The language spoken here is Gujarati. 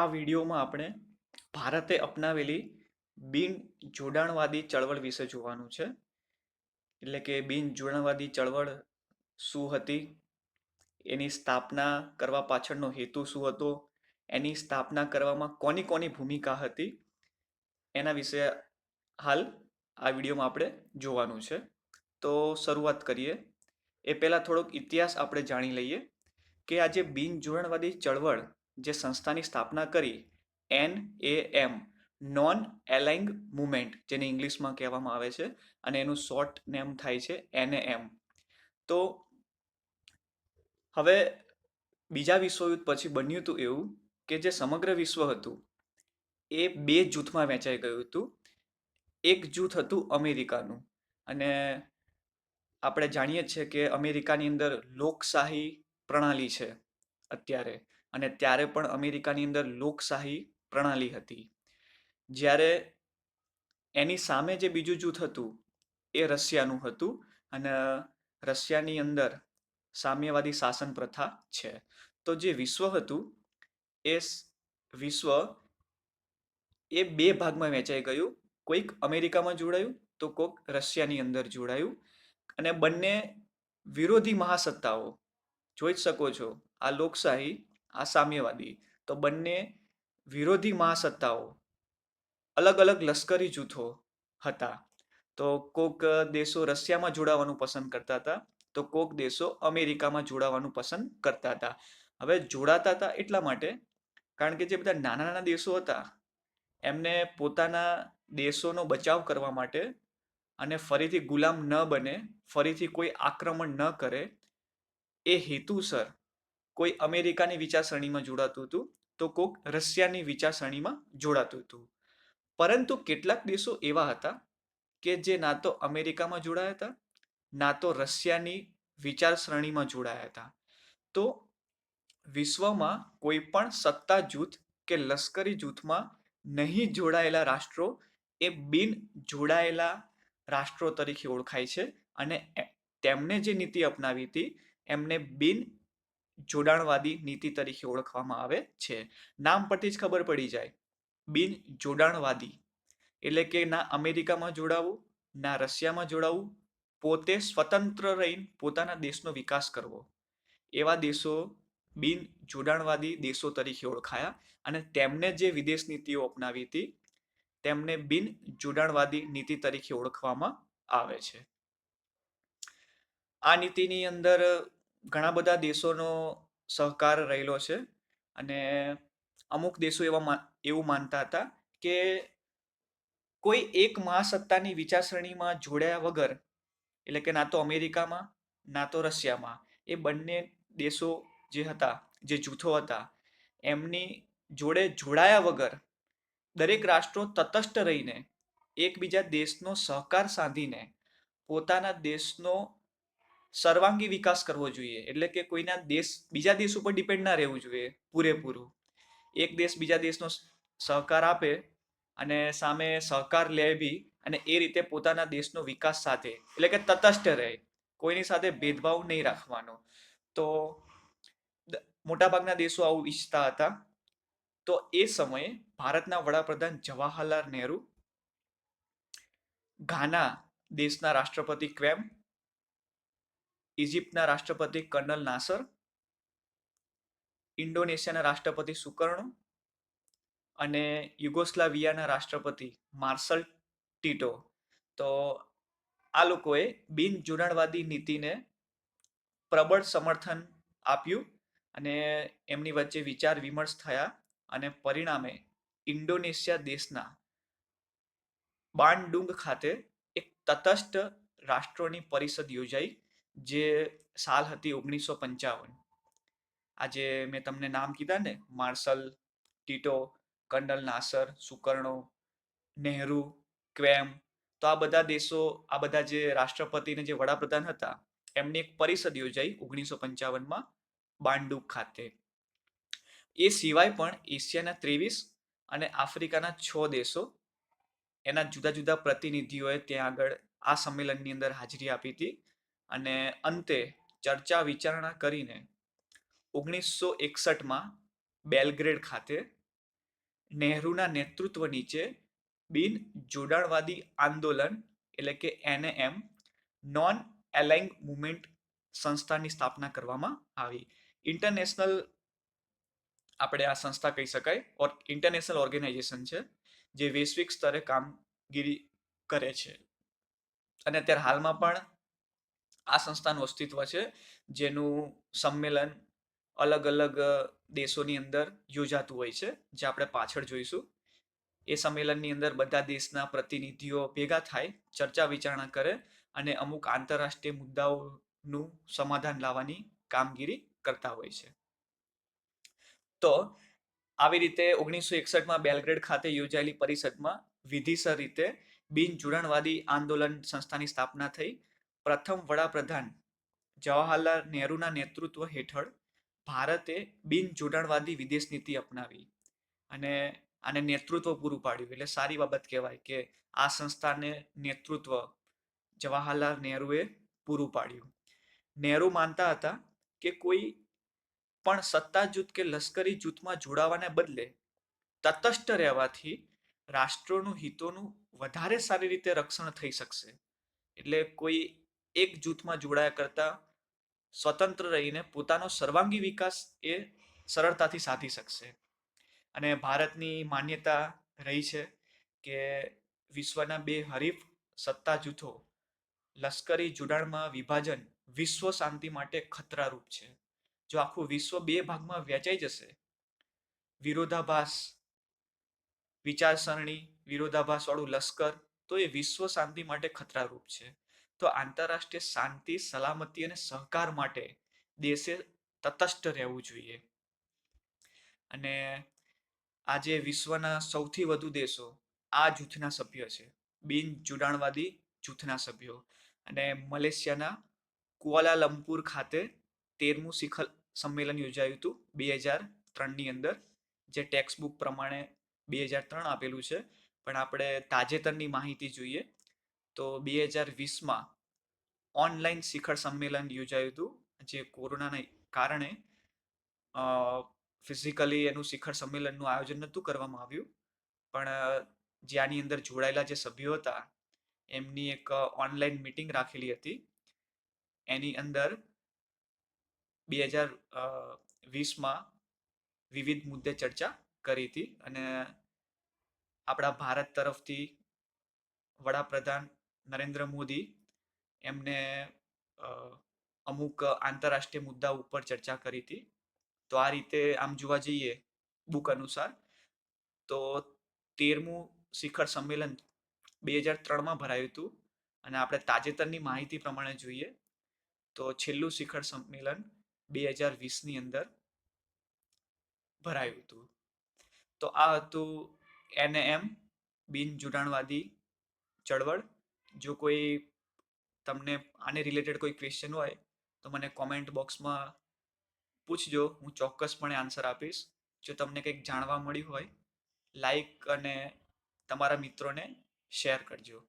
આ વિડીયોમાં આપણે ભારતે અપનાવેલી બિન જોડાણવાદી ચળવળ વિશે જોવાનું છે. એટલે કે બિન જોડાણવાદી ચળવળ શું હતી? એની સ્થાપના કરવા પાછળનો હેતુ શું હતો? એની સ્થાપના કરવામાં કોની કોની ભૂમિકા હતી? એના વિશે હાલ આ વિડીયોમાં આપણે જોવાનું છે. તો શરૂઆત કરીએ. એ પહેલાં થોડોક ઇતિહાસ આપણે જાણી લઈએ કે આ જે બિન જોડાણવાદી ચળવળ જે સંસ્થાની સ્થાપના કરી, N A M non aligning movement જેને ઇંગ્લિશમાં કહેવામાં આવે છે, અને એનું શોર્ટ નેમ થાય છે એન એમ. તો હવે બીજા વિશ્વયુદ્ધ પછી બન્યું હતું એવું કે જે સમગ્ર વિશ્વ હતું, એ બે જૂથમાં વહેંચાઈ ગયું હતું. એક જૂથ હતું અમેરિકાનું, અને આપણે જાણીએ છીએ કે અમેરિકાની અંદર લોકશાહી પ્રણાલી છે અત્યારે. અને ત્યારે પણ અમેરિકાની અંદર લોકશાહી પ્રણાલી હતી. જ્યારે એની સામે જે બીજું જૂથ હતું, એ રશિયાનું હતું અને રશિયાની અંદર સામ્યવાદી શાસન પ્રથા છે. તો જે વિશ્વ હતું, એ વિશ્વ એ બે ભાગમાં વહેંચાઈ ગયું. કોઈક અમેરિકામાં જોડાયું, તો કોઈક રશિયાની અંદર જોડાયું અને બંને વિરોધી મહાસત્તાઓ, જોઈ જ શકો છો, આ લોકશાહી આ સામ્યવાદી. તો બંને વિરોધી મહાસત્તાઓ, અલગ અલગ લશ્કરી જૂથો હતા. તો કોક દેશો રશિયામાં જોડાવાનું પસંદ કરતા હતા, તો કોક દેશો અમેરિકામાં જોડાવાનું પસંદ કરતા હતા. હવે જોડાતા હતા એટલા માટે કારણ કે જે બધા નાના નાના દેશો હતા, એમને પોતાના દેશોનો બચાવ કરવા માટે અને ફરીથી ગુલામ ન બને, ફરીથી કોઈ આક્રમણ ન કરે, એ હેતુસર કોઈ અમેરિકાની વિચારસરણીમાં જોડાતું હતું, તો કોક રશિયાની વિચારસરણીમાં જોડાતું હતું. પરંતુ કેટલાક દેશો એવા હતા કે જે ના તો અમેરિકામાં જોડાયા હતા, ના તો રશિયાની વિચારસરણીમાં જોડાયા હતા. તો વિશ્વમાં કોઈ પણ સત્તા જૂથ કે લશ્કરી જૂથમાં નહીં જોડાયેલા રાષ્ટ્રો એ બિન જોડાયેલા રાષ્ટ્રો તરીકે ઓળખાય છે અને તેમને જે નીતિ અપનાવી હતી, એમને બિન જોડાણવાદી નીતિ તરીકે ઓળખવામાં આવે છે. નામ પરથી જ ખબર પડી જાય. બિન જોડાણવાદી. એટલે કે ના અમેરિકામાં જોડાવું, ના રશિયામાં જોડાવું, પોતે સ્વતંત્ર રહીને પોતાના દેશનો વિકાસ કરવો. એવા દેશો બિન જોડાણવાદી દેશો તરીકે ઓળખાયા અને તેમને જે વિદેશ નીતિઓ અપનાવી હતી, તેમને બિન જોડાણવાદી નીતિ તરીકે ઓળખવામાં આવે છે. આ નીતિની અંદર ઘણા બધા દેશોનો સહકાર રહેલો છે અને અમુક દેશો એવા એવું માનતા હતા કે કોઈ એક મહાસત્તાની વિચારસરણીમાં જોડાયા વગર, એટલે કે ના તો અમેરિકામાં, ના તો રશિયામાં, એ બંને દેશો જે હતા, જે જૂથો હતા, એમની જોડે જોડાયા વગર દરેક રાષ્ટ્રો તટસ્થ રહીને, એકબીજા દેશનો સહકાર સાધીને, પોતાના દેશનો સર્વાંગી વિકાસ કરવો જોઈએ. એટલે કે કોઈના દેશ, બીજા દેશ ઉપર ડિપેન્ડ ના રહેવું જોઈએ, પૂરેપૂરું. એક દેશ બીજા દેશનો સહકાર આપે અને સામે સહકાર લે બી અને એ રીતે પોતાના દેશનો વિકાસ સાથે, એટલે કે તટસ્થ રહે. કોઈની સાથે ભેદભાવ નહીં રાખવાનો. તો મોટાભાગના દેશો આવું ઈચ્છતા હતા. તો એ સમયે ભારતના વડાપ્રધાન જવાહરલાલ નહેરુ, ઘાના દેશના રાષ્ટ્રપતિ ક્વેમ ઇજિપ્તના રાષ્ટ્રપતિ કર્નલ નાસર, ઇન્ડોનેશિયાના રાષ્ટ્રપતિ સુકર્ણો અને યુગોસ્લાવિયાના રાષ્ટ્રપતિ માર્શલ ટીટો. તો આ લોકોએ બિન જોડાણવાદી નીતિને પ્રબળ સમર્થન આપ્યું અને એમની વચ્ચે વિચાર વિમર્શ થયા અને પરિણામે ઇન્ડોનેશિયા દેશના બાનડુંગ ખાતે એક તટસ્થ રાષ્ટ્રોની પરિષદ યોજાઈ. જે સાલ હતી ઓગણીસો પંચાવન આજે મેં તમને નામ કીધા ને, Marshal, Tito Colonel Nasser, Sukarno, Nehru, Kwame, તો આ બધા દેશો, આ બધા જે રાષ્ટ્રપતિને જે વડાપ્રધાન હતા, એમની એક પરિષદ યોજાઈ ઓગણીસો પંચાવનમાં બાંડુક ખાતે. એ સિવાય પણ એશિયાના ત્રેવીસ અને આફ્રિકાના છ દેશો, એના જુદા જુદા પ્રતિનિધિઓએ ત્યાં આગળ આ સંમેલનની અંદર હાજરી આપી હતી. અને અંતે ચર્ચા વિચારણા કરીને ઓગણીસો એકસઠમાં બેલગ્રેડ ખાતે નહેરુના નેતૃત્વ નીચે બિન જોડાણવાદી આંદોલન એટલે કે એનએમ, નોન એલાઇંગ મુવમેન્ટ સંસ્થાની સ્થાપના કરવામાં આવી. ઇન્ટરનેશનલ આપણે આ સંસ્થા કહી શકાય. ઓર ઇન્ટરનેશનલ ઓર્ગેનાઇઝેશન છે, જે વૈશ્વિક સ્તરે કામગીરી કરે છે. અને અત્યારે હાલમાં પણ આ સંસ્થાનું અસ્તિત્વ છે, જેનું સંમેલન અલગ અલગ દેશોની અંદર યોજાતું હોય છે, જે આપણે પાછળ જોઈશું. એ સંમેલનની અંદર બધા દેશના પ્રતિનિધિઓ ભેગા થાય, ચર્ચા વિચારણા કરે અને અમુક આંતરરાષ્ટ્રીય મુદ્દાઓનું સમાધાન લાવવાની કામગીરી કરતા હોય છે. તો આવી રીતે ઓગણીસો એકસઠમાં બેલગ્રેડ ખાતે યોજાયેલી પરિષદમાં વિધિસર રીતે બિન જોડાણવાદી આંદોલન સંસ્થાની સ્થાપના થઈ. પ્રથમ વડાપ્રધાન જવાહરલાલ નહેરુના નેતૃત્વ હેઠળ ભારતે બિન જોડાણવાદી વિદેશ નીતિ અપનાવી અને આને નેતૃત્વ પૂરું પાડ્યું. એટલે સારી બાબત કહેવાય કે આ સંસ્થાને નેતૃત્વ જવાહરલાલ નહેરુએ પૂરું પાડ્યું. નહેરુ માનતા હતા કે કોઈ પણ સત્તા જૂથ કે લશ્કરી જૂથમાં જોડાવાને બદલે તટસ્થ રહેવાથી રાષ્ટ્રોનું હિતોનું વધારે સારી રીતે રક્ષણ થઈ શકશે. એટલે કોઈ એક જૂથમાં જોડાયા કરતા સ્વતંત્ર રહીને પોતાનો સર્વાંગી વિકાસ એ સરળતાથી સાધી શકશે. અને ભારતની માન્યતા રહી છે કે વિશ્વના બે હરીફ સત્તા જૂથો લશ્કરી જોડાણમાં વિભાજન વિશ્વ શાંતિ માટે ખતરારૂપ છે. જો આખું વિશ્વ બે ભાગમાં વહેંચાઈ જશે, વિરોધાભાસ, વિચારસરણી વિરોધાભાસ વાળું લશ્કર, તો એ વિશ્વ શાંતિ માટે ખતરારૂપ છે. તો આંતરરાષ્ટ્રીય શાંતિ, સલામતી અને સહકાર માટે દેશે તટસ્થ રહેવું જોઈએ. અને આજે વિશ્વના સૌથી વધુ દેશો આ જૂથના સભ્ય છે. બિન જોડાણવાદી જૂથના સભ્યો. અને મલેશિયાના કુઆલાલંપુર ખાતે તેરમું શિખર સંમેલન યોજાયું હતું બે હજાર ત્રણની અંદર, જે ટેક્સ્ટ બુક પ્રમાણે બે હજાર ત્રણ આપેલું છે. પણ આપણે તાજેતરની માહિતી જોઈએ તો બે હજાર વીસમાં ઓનલાઈન શિખર સંમેલન યોજાયું હતું, જે કોરોનાને કારણે ફિઝિકલી એનું શિખર સંમેલનનું આયોજન નહોતું કરવામાં આવ્યું. પણ જે આની અંદર જોડાયેલા જે સભ્યો હતા, એમની એક ઓનલાઈન મિટિંગ રાખેલી હતી. એની અંદર બે હજાર વીસમાં વિવિધ મુદ્દે ચર્ચા કરી હતી અને આપણા ભારત તરફથી વડાપ્રધાન નરેન્દ્ર મોદી એમને અમુક આંતરરાષ્ટ્રીય મુદ્દા ઉપર ચર્ચા કરી હતી. તો આ રીતે આમ જોવા જઈએ બુક અનુસાર, તો તેરમું શિખર સંમેલન બે હજાર ત્રણમાં ભરાયું હતું અને આપણે તાજેતરની માહિતી પ્રમાણે જોઈએ, તો છેલ્લું શિખર સંમેલન બે હજાર વીસની અંદર ભરાયું હતું. તો આ હતું એને એમ બિન જોડાણવાદી ચળવળ જો કોઈ તમને આને રિલેટેડ કોઈ ક્વેશ્ચન હોય, તો મને કોમેન્ટ બોક્સમાં પૂછજો, હું ચોક્કસપણે આન્સર આપીશ. જો તમને કંઈક જાણવા મળ્યું હોય લાઈક અને તમારા મિત્રોને શેર કરજો.